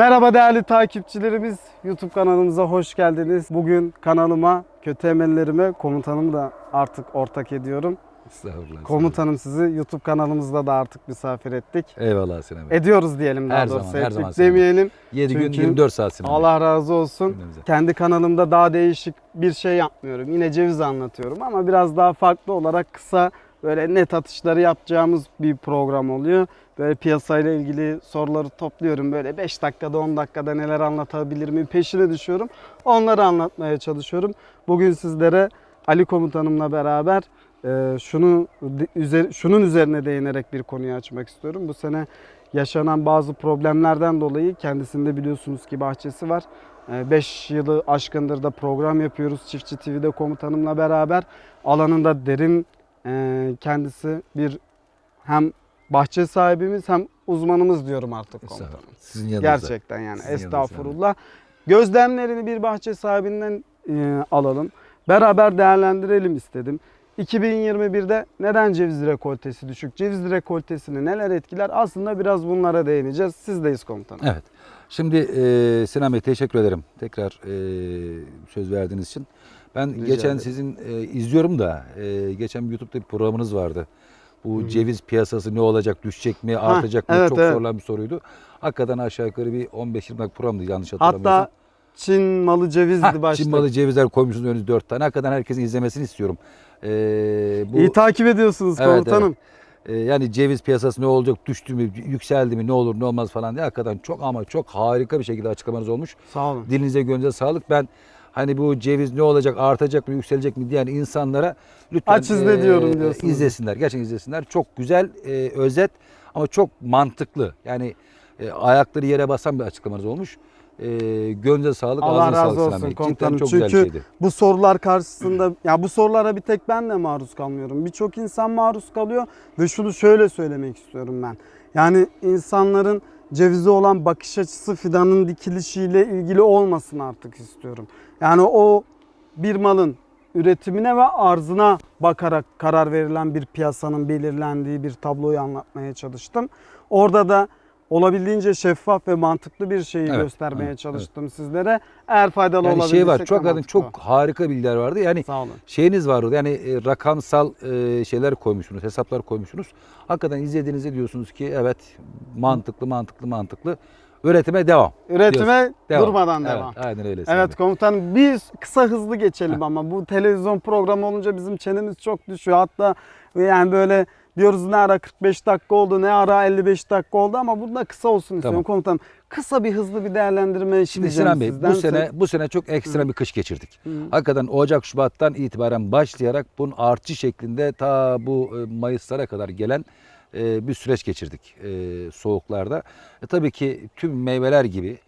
Merhaba değerli takipçilerimiz. YouTube kanalımıza hoş geldiniz. Bugün kanalıma, kötü emellerime komutanımı da artık ortak ediyorum. Estağfurullah. Komutanım sizi YouTube kanalımızda da artık misafir ettik. Eyvallah Sinan Bey. Ediyoruz diyelim daha Her doğrusu. zaman, her Ettik zaman Sinan Bey. demeyelim. 7 gün çünkü 24 saat Sinan Bey. Allah razı olsun. Cümlemize. Kendi kanalımda daha değişik bir şey yapmıyorum. Yine ceviz anlatıyorum ama biraz daha farklı olarak kısa böyle net atışları yapacağımız bir program oluyor. Böyle piyasayla ilgili soruları topluyorum. Böyle 5 dakikada 10 dakikada neler anlatabilir miyim peşine düşüyorum. Onları anlatmaya çalışıyorum. Bugün sizlere Ali komutanımla beraber e, şunu üzer, şunun üzerine değinerek bir konuyu açmak istiyorum. Bu sene yaşanan bazı problemlerden dolayı kendisinde biliyorsunuz ki bahçesi var. 5 yılı aşkındır da program yapıyoruz Çiftçi TV'de komutanımla beraber. Alanında derin e, kendisi bir hem bahçe sahibimiz hem uzmanımız diyorum artık komutanım. Sizin yanınızda. Gerçekten yani Sizin estağfurullah. Gözlemlerini bir bahçe sahibinden e, alalım. Beraber değerlendirelim istedim. 2021'de neden ceviz rekoltesi düşük? Ceviz rekoltesini neler etkiler? Aslında biraz bunlara değineceğiz. Sizdeyiz komutanım. Evet. Şimdi e, Sinan Bey teşekkür ederim. Tekrar e, söz verdiğiniz için. Ben Rica geçen ederim. sizin e, izliyorum da e, geçen YouTube'da bir programınız vardı. Bu Hı. ceviz piyasası ne olacak, düşecek mi, artacak mı? evet, Çok evet. sorulan bir soruydu. Hakikaten aşağı yukarı bir 15-20 dakika programdı yanlış hatırlamıyorsam. Hatta Çin malı cevizdi başta. Çin malı cevizler koymuşsunuz önünüze 4 tane. Hakikaten herkesin izlemesini istiyorum. E, bu, İyi takip ediyorsunuz Evet, komutanım. Ee, yani ceviz piyasası ne olacak, düştü mü, yükseldi mi, ne olur ne olmaz falan diye hakikaten çok ama çok harika bir şekilde açıklamanız olmuş. Sağ olun. Dilinize gönlünüze sağlık. Ben hani bu ceviz ne olacak, artacak mı, yükselecek mi diyen insanlara lütfen Aç izle diyorum diyorsunuz. izlesinler. Gerçekten izlesinler. Çok güzel, e, özet ama çok mantıklı. Yani e, ayakları yere basan bir açıklamanız olmuş. E, gönlünüze sağlık, Allah ağzınıza razı sağlık olsun Bey. Cidden komutanım. çok Çünkü güzel bir şeydi. bu sorular karşısında ya bu sorulara bir tek ben de maruz kalmıyorum. Birçok insan maruz kalıyor ve şunu şöyle söylemek istiyorum ben. Yani insanların cevize olan bakış açısı fidanın dikilişiyle ilgili olmasın artık istiyorum. Yani o bir malın üretimine ve arzına bakarak karar verilen bir piyasanın belirlendiği bir tabloyu anlatmaya çalıştım. Orada da olabildiğince şeffaf ve mantıklı bir şeyi Evet, göstermeye evet, çalıştım sizlere. Eğer faydalı Yani olabildiysek şey var, de çok adın mantıklı. çok harika bilgiler vardı. Yani Sağ olun. şeyiniz var orada yani e, rakamsal e, şeyler koymuşsunuz, hesaplar koymuşsunuz. Hakikaten izlediğinizde diyorsunuz ki evet mantıklı mantıklı mantıklı. Üretime devam. Üretime Devam. durmadan Evet, devam. aynen öyle. Evet Bey. komutanım biz kısa hızlı geçelim ama bu televizyon programı olunca bizim çenemiz çok düşüyor. Hatta yani böyle diyoruz ne ara 45 dakika oldu ne ara 55 dakika oldu ama bunda kısa olsun istiyorum Tamam. komutanım. Kısa bir hızlı bir değerlendirme Şimdi Sinan Bey bu sene bu sene çok ekstra bir kış geçirdik. Hı. Hakikaten Ocak Şubat'tan itibaren başlayarak bunun artış şeklinde ta bu e, Mayıslara kadar gelen e, bir süreç geçirdik e, soğuklarda. E, tabii ki tüm meyveler gibi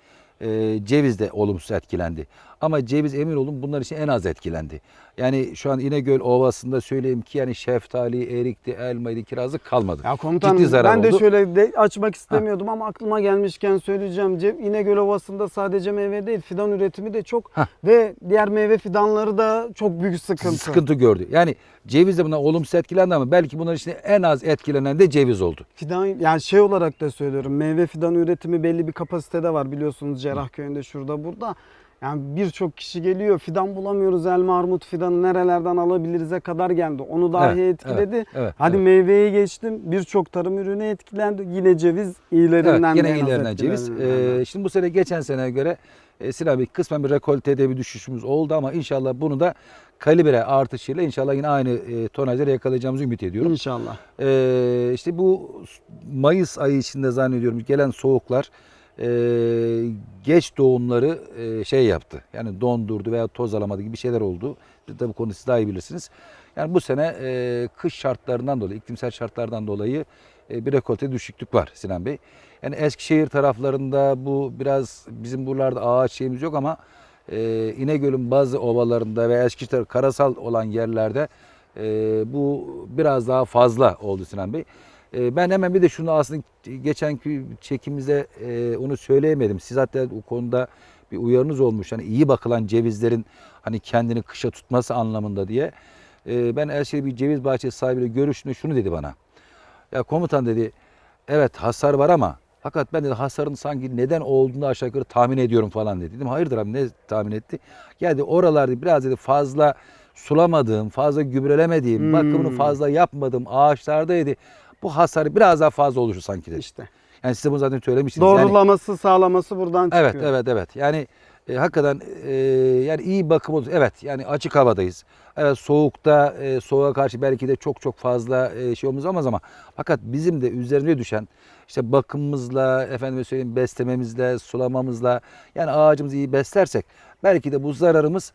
e, ceviz de olumsuz etkilendi. Ama ceviz emin olun bunlar için en az etkilendi. Yani şu an İnegöl Ovası'nda söyleyeyim ki yani şeftali, erikti, elmaydı, kirazlık kalmadı. Ya komutanım Ciddi zarar ben de oldu. şöyle de açmak istemiyordum ama aklıma gelmişken söyleyeceğim. Cem İnegöl Ovası'nda sadece meyve değil fidan üretimi de çok Hah. ve diğer meyve fidanları da çok büyük sıkıntı. Sıkıntı gördü. Yani ceviz de buna olumsuz etkilendi ama belki bunların içinde en az etkilenen de ceviz oldu. Fidan yani şey olarak da söylüyorum. Meyve fidan üretimi belli bir kapasitede var biliyorsunuz Cerrahköy'ünde şurada burada. Yani birçok kişi geliyor fidan bulamıyoruz elma armut fidanı nerelerden alabiliriz'e kadar geldi. Onu dahi Evet, etkiledi. evet, evet, Hadi evet. meyveyi geçtim. Birçok tarım ürünü etkilendi. Yine ceviz iyilerinden Evet, yine en az ilerinden ceviz. Ee, şimdi bu sene geçen seneye göre e, Sinan Bey kısmen bir rekoltede bir düşüşümüz oldu ama inşallah bunu da kalibre artışıyla inşallah yine aynı e, tonajları yakalayacağımızı ümit ediyorum. İnşallah. Ee, işte bu Mayıs ayı içinde zannediyorum gelen soğuklar e, geç doğumları e, şey yaptı. Yani dondurdu veya toz alamadı gibi şeyler oldu. Bu konuyu siz daha iyi bilirsiniz. Yani bu sene e, kış şartlarından dolayı, iklimsel şartlardan dolayı e, bir rekolte düşüklük var Sinan Bey. Yani Eskişehir taraflarında bu biraz bizim buralarda ağaç şeyimiz yok ama e, İnegöl'ün bazı ovalarında ve Eskişehir karasal olan yerlerde e, bu biraz daha fazla oldu Sinan Bey. E, ben hemen bir de şunu aslında geçenki çekimimize e, onu söyleyemedim. Siz hatta bu konuda bir uyarınız olmuş. Hani iyi bakılan cevizlerin hani kendini kışa tutması anlamında diye. E, ben şey bir ceviz bahçesi sahibiyle görüştüğümde şunu dedi bana. Ya komutan dedi evet hasar var ama Fakat ben de hasarın sanki neden olduğunu aşağı yukarı tahmin ediyorum falan dedi. Dedim hayırdır abi ne tahmin etti? Geldi oralarda biraz dedi fazla sulamadığım, fazla gübrelemediğim, Hmm. bakımını fazla yapmadığım ağaçlardaydı. Bu hasarı biraz daha fazla oluşur sanki dedi. İşte. Yani size bunu zaten söylemiştiniz. Yani- Doğrulaması, sağlaması buradan çıkıyor. Evet evet evet. Yani e, hakikaten e, yani iyi bakım olur. Evet yani açık havadayız. Evet soğukta e, soğuğa karşı belki de çok çok fazla e, şey olmaz ama fakat bizim de üzerine düşen işte bakımımızla efendime söyleyeyim beslememizle sulamamızla yani ağacımızı iyi beslersek belki de bu zararımız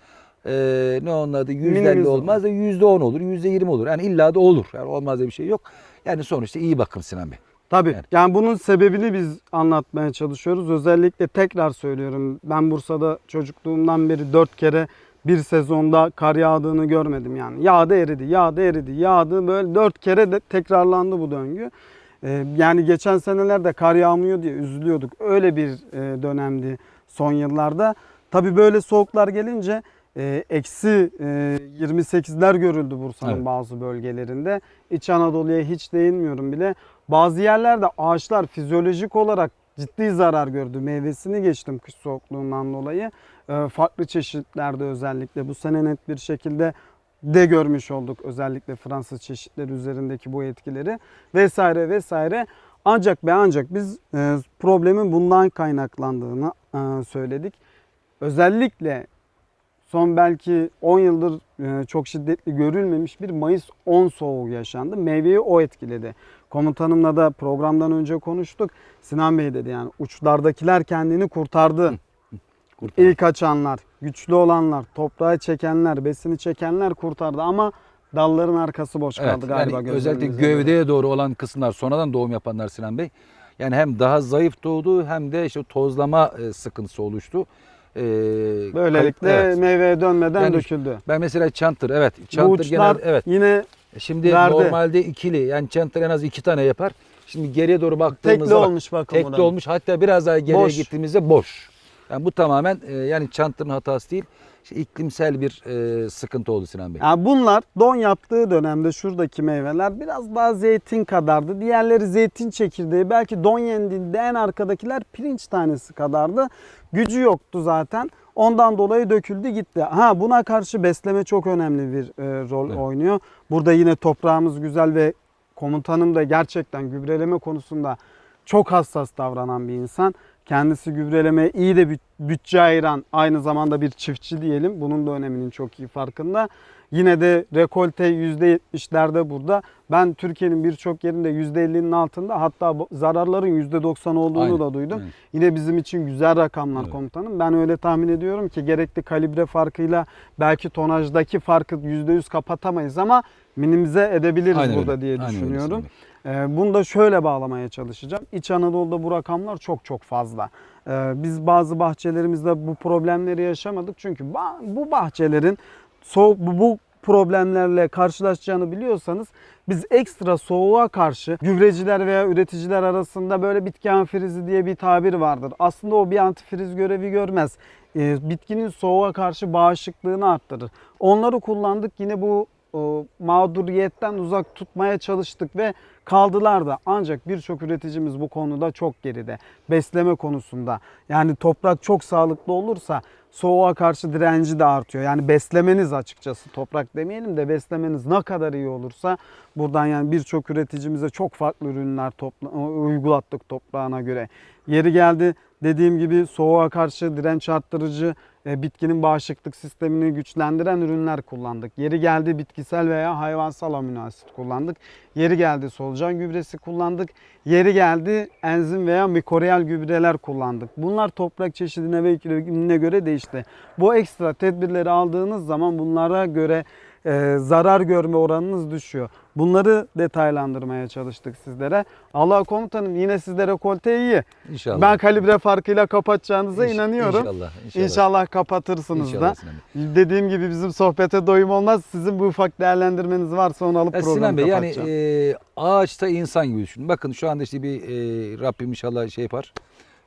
e, ne onun adı yüzde elli Minimize olmaz da yüzde on olur yüzde yirmi olur yani illa da olur yani olmaz diye bir şey yok yani sonuçta iyi bakım Sinan Bey. Tabii. Yani. Yani. bunun sebebini biz anlatmaya çalışıyoruz. Özellikle tekrar söylüyorum. Ben Bursa'da çocukluğumdan beri dört kere bir sezonda kar yağdığını görmedim yani. Yağdı eridi, yağdı eridi, yağdı böyle dört kere de tekrarlandı bu döngü. Ee, yani geçen senelerde kar yağmıyor diye üzülüyorduk. Öyle bir e, dönemdi son yıllarda. Tabii böyle soğuklar gelince eksi e, 28'ler görüldü Bursa'nın Evet. bazı bölgelerinde. İç Anadolu'ya hiç değinmiyorum bile. Bazı yerlerde ağaçlar fizyolojik olarak ciddi zarar gördü. Meyvesini geçtim kış soğukluğundan dolayı. Ee, farklı çeşitlerde özellikle bu sene net bir şekilde de görmüş olduk özellikle Fransız çeşitleri üzerindeki bu etkileri vesaire vesaire. Ancak ve ancak biz e, problemin bundan kaynaklandığını e, söyledik. Özellikle son belki 10 yıldır e, çok şiddetli görülmemiş bir Mayıs 10 soğuğu yaşandı. Meyveyi o etkiledi. Komutanımla da programdan önce konuştuk. Sinan Bey dedi yani uçlardakiler kendini kurtardı. Kurtar. İlk açanlar, güçlü olanlar, toprağa çekenler, besini çekenler kurtardı ama dalların arkası boş kaldı Evet, galiba yani özellikle gövdeye doğru olan kısımlar sonradan doğum yapanlar Sinan Bey. Yani hem daha zayıf doğdu hem de işte tozlama e, sıkıntısı oluştu. Ee, Böylelikle kayıp- evet. meyveye dönmeden Yani döküldü. Ben mesela çantır evet. Bu Çantır uçlar genel evet. yine Şimdi verdi. normalde ikili yani çantır en az iki tane yapar. Şimdi geriye doğru baktığımızda tekli bak, olmuş bakın tekli buranın. olmuş hatta biraz daha geriye Boş. gittiğimizde boş. Yani bu tamamen e, yani çantırın hatası değil. İşte iklimsel bir e, sıkıntı oldu Sinan Bey. Yani bunlar don yaptığı dönemde şuradaki meyveler biraz daha zeytin kadardı. Diğerleri zeytin çekirdeği. Belki don yendiğinde en arkadakiler pirinç tanesi kadardı. Gücü yoktu zaten. Ondan dolayı döküldü gitti. Ha buna karşı besleme çok önemli bir e, rol Evet. oynuyor. Burada yine toprağımız güzel ve komutanım da gerçekten gübreleme konusunda çok hassas davranan bir insan. Kendisi gübrelemeye iyi de bütçe ayıran aynı zamanda bir çiftçi diyelim. Bunun da öneminin çok iyi farkında. Yine de rekolte %70'lerde burada. Ben Türkiye'nin birçok yerinde %50'nin altında hatta zararların %90 olduğunu Aynen, da duydum. aynen. Yine bizim için güzel rakamlar Evet. komutanım. Ben öyle tahmin ediyorum ki gerekli kalibre farkıyla belki tonajdaki farkı %100 kapatamayız ama minimize edebiliriz Aynen burada öyle, diye aynen öyle düşünüyorum. Ee, bunu da şöyle bağlamaya çalışacağım. İç Anadolu'da bu rakamlar çok çok fazla. Ee, biz bazı bahçelerimizde bu problemleri yaşamadık. Çünkü bu bahçelerin soğuk bu, problemlerle karşılaşacağını biliyorsanız biz ekstra soğuğa karşı gübreciler veya üreticiler arasında böyle bitki anfrizi diye bir tabir vardır. Aslında o bir antifriz görevi görmez. Ee, bitkinin soğuğa karşı bağışıklığını arttırır. Onları kullandık yine bu mağduriyetten uzak tutmaya çalıştık ve kaldılar da ancak birçok üreticimiz bu konuda çok geride. Besleme konusunda yani toprak çok sağlıklı olursa soğuğa karşı direnci de artıyor. Yani beslemeniz açıkçası toprak demeyelim de beslemeniz ne kadar iyi olursa buradan yani birçok üreticimize çok farklı ürünler topla, uygulattık toprağına göre. Yeri geldi dediğim gibi soğuğa karşı direnç arttırıcı bitkinin bağışıklık sistemini güçlendiren ürünler kullandık. Yeri geldi bitkisel veya hayvansal amino asit kullandık. Yeri geldi solucan gübresi kullandık. Yeri geldi enzim veya mikoriyal gübreler kullandık. Bunlar toprak çeşidine ve iklimine göre değişti. Bu ekstra tedbirleri aldığınız zaman bunlara göre e, zarar görme oranınız düşüyor. Bunları detaylandırmaya çalıştık sizlere. Allah komutanım yine sizde rekolte iyi. İnşallah. Ben kalibre farkıyla kapatacağınıza İnş- inanıyorum. İnşallah. İnşallah, kapatırsınız İnşallah da. Sinan. Dediğim gibi bizim sohbete doyum olmaz. Sizin bu ufak değerlendirmeniz varsa onu alıp Ya programı Sinan Bey yani e, ağaçta insan gibi düşünün. Bakın şu anda işte bir e, Rabbim inşallah şey yapar.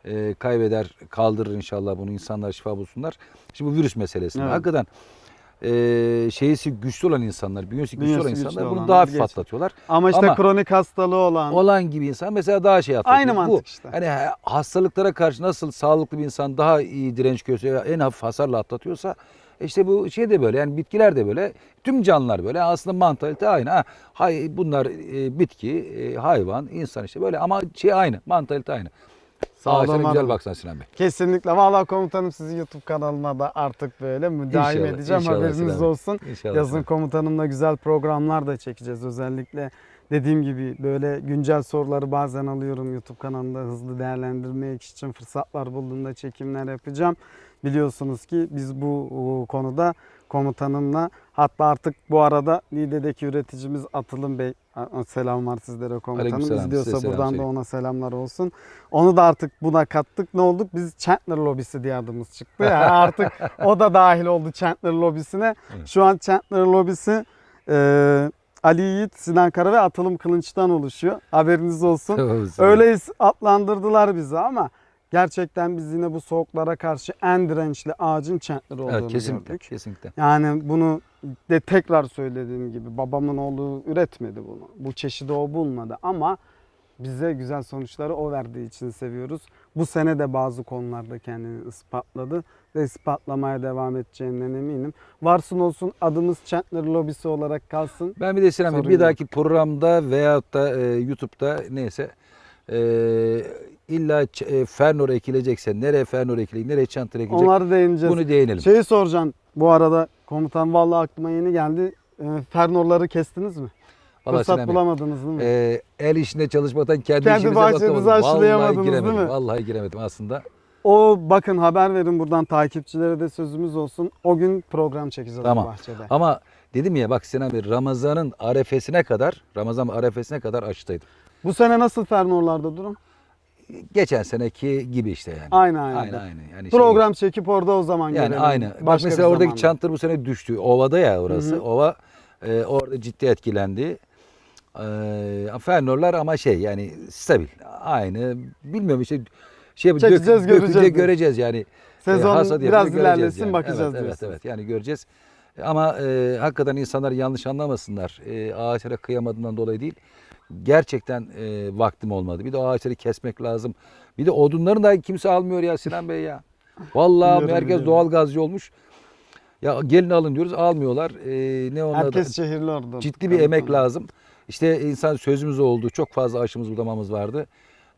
e, kaybeder, kaldırır inşallah bunu insanlar şifa bulsunlar. Şimdi bu virüs meselesi. Evet. Hakikaten e, şeysi güçlü olan insanlar, bünyesi güçlü Bünyesi olan güçlü insanlar bunu olanlar daha hafif atlatıyorlar. Ama işte Ama- kronik hastalığı olan Olan gibi insan mesela daha şey atlatıyor. aynı Bu, mantık işte. Hani ha- hastalıklara karşı nasıl sağlıklı bir insan daha iyi direnç gösteriyor, en hafif hasarla atlatıyorsa işte bu şey de böyle yani bitkiler de böyle tüm canlılar böyle aslında mantalite aynı. Ha, hay, bunlar e, bitki, e, hayvan, insan işte böyle ama şey aynı mantalite aynı. Sağ olun, Ağaçlara güzel baksana Sinan Bey. Kesinlikle. Vallahi komutanım sizi YouTube kanalıma da artık böyle müdahil İnşallah, edeceğim. inşallah Haberiniz Sinan Bey. olsun. İnşallah. Yazın komutanımla güzel programlar da çekeceğiz. Özellikle dediğim gibi böyle güncel soruları bazen alıyorum YouTube kanalında hızlı değerlendirmek için fırsatlar bulduğumda çekimler yapacağım. Biliyorsunuz ki biz bu konuda komutanımla hatta artık bu arada Niğde'deki üreticimiz Atılım Bey selam var sizlere komutanım. Aleykümselam, İzliyorsa size selam buradan da ona selamlar olsun. Onu da artık buna kattık. Ne olduk? Biz Chandler lobisi diye adımız çıktı. Yani artık o da dahil oldu Chandler lobisine. Şu an Chandler lobisi e, Ali Yiğit, Sinan Kara ve Atılım Kılınç'tan oluşuyor. Haberiniz olsun. Tamam, Sinan Bey. Öyle is- adlandırdılar bizi ama gerçekten biz yine bu soğuklara karşı en dirençli ağacın Chandler olduğunu Evet, kesinlikle, gördük. kesinlikle. Yani bunu de tekrar söylediğim gibi babamın oğlu üretmedi bunu. Bu çeşidi o bulmadı ama bize güzel sonuçları o verdiği için seviyoruz. Bu sene de bazı konularda kendini ispatladı ve ispatlamaya devam edeceğinden eminim. Varsın olsun adımız Chandler lobisi olarak kalsın. Ben bir de Sinan bir dahaki programda veyahut da e, YouTube'da neyse e, illa e, Fernor ekilecekse nereye Fernor ekilecek, nereye Çantar ekilecek Onları değineceğiz. bunu değinelim. Şeyi soracağım bu arada komutan vallahi aklıma yeni geldi. Ee, Fernorları kestiniz mi? Vallahi Fırsat Sinan Bey, bulamadınız değil mi? e, el işinde çalışmaktan kendi, Kendi işimize bahçenizi bakamadım. aşılayamadınız Vallahi değil giremedim. mi? Vallahi giremedim aslında. O bakın haber verin buradan takipçilere de sözümüz olsun. O gün program çekeceğiz Tamam. bahçede. Ama dedim ya bak Sinan Bey Ramazan'ın arefesine kadar Ramazan arefesine kadar aşıdaydım. Bu sene nasıl Fernorlarda durum? Geçen seneki gibi işte yani. Aynı aynı. Aynı aynı. Yani şey- Program çekip orada o zaman Yani görelim. aynı. Bak Başka mesela bir oradaki zamanda. çantır bu sene düştü. Ovada ya orası. Hı hı. Ova e, orada ciddi etkilendi. E, Fernorlar ama şey yani stabil. Aynı. Bilmiyorum işte şey Çekeceğiz, dök- dökünce göreceğiz. göreceğiz yani. Sezon E, biraz ilerlesin yani. bakacağız Evet evet, evet yani göreceğiz. Ama e, hakikaten insanlar yanlış anlamasınlar. E, ağaçlara kıyamadığından dolayı değil. Gerçekten e, vaktim olmadı. Bir de o ağaçları kesmek lazım. Bir de odunların da kimse almıyor ya Sinan Bey ya. Vallahi Biliyorum, herkes biliyorum. doğal gazcı olmuş. Ya gelin alın diyoruz almıyorlar. E, ne onlar Herkes şehirli orada. ciddi bir emek lazım. İşte insan sözümüz oldu. Çok fazla aşımız budamamız vardı.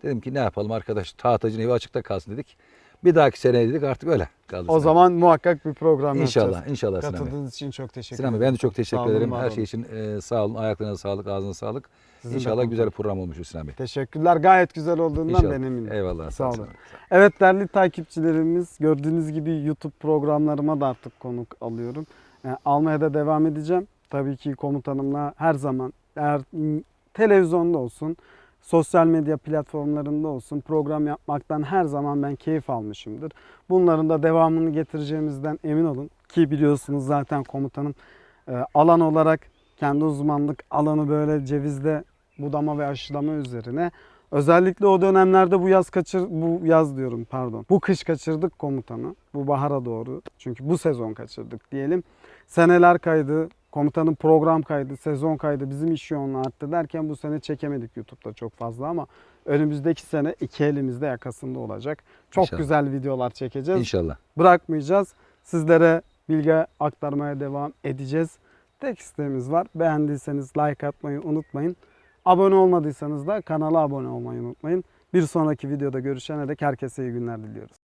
Dedim ki ne yapalım arkadaş tahtacın evi açıkta kalsın dedik. Bir dahaki sene dedik artık öyle kaldı. O Sinan zaman muhakkak bir program İnşallah, yapacağız. inşallah Sinan Bey. Katıldığınız için çok teşekkür Sinan ederim. Bey ben de çok teşekkür olun, ederim. Her şey için e, sağ olun. Ayaklarına sağlık, ağzına sağlık. Sizin İnşallah güzel bir program olmuş Sinan Bey. Teşekkürler. Gayet güzel olduğundan İnşallah. ben eminim. Eyvallah. Sağ olun. Sinan. Evet değerli takipçilerimiz gördüğünüz gibi YouTube programlarıma da artık konuk alıyorum. Yani almaya da devam edeceğim. Tabii ki komutanımla her zaman eğer televizyonda olsun, sosyal medya platformlarında olsun program yapmaktan her zaman ben keyif almışımdır. Bunların da devamını getireceğimizden emin olun. Ki biliyorsunuz zaten komutanım e, alan olarak kendi uzmanlık alanı böyle cevizde budama ve aşılama üzerine. Özellikle o dönemlerde bu yaz kaçır bu yaz diyorum pardon. Bu kış kaçırdık komutanı. Bu bahara doğru. Çünkü bu sezon kaçırdık diyelim. Seneler kaydı. Komutanın program kaydı, sezon kaydı, bizim iş yoğunluğu arttı derken bu sene çekemedik YouTube'da çok fazla ama önümüzdeki sene iki elimizde yakasında olacak. Çok İnşallah. güzel videolar çekeceğiz İnşallah. bırakmayacağız. Sizlere bilgi aktarmaya devam edeceğiz. Tek isteğimiz var. Beğendiyseniz like atmayı unutmayın. Abone olmadıysanız da kanala abone olmayı unutmayın. Bir sonraki videoda görüşene dek herkese iyi günler diliyoruz.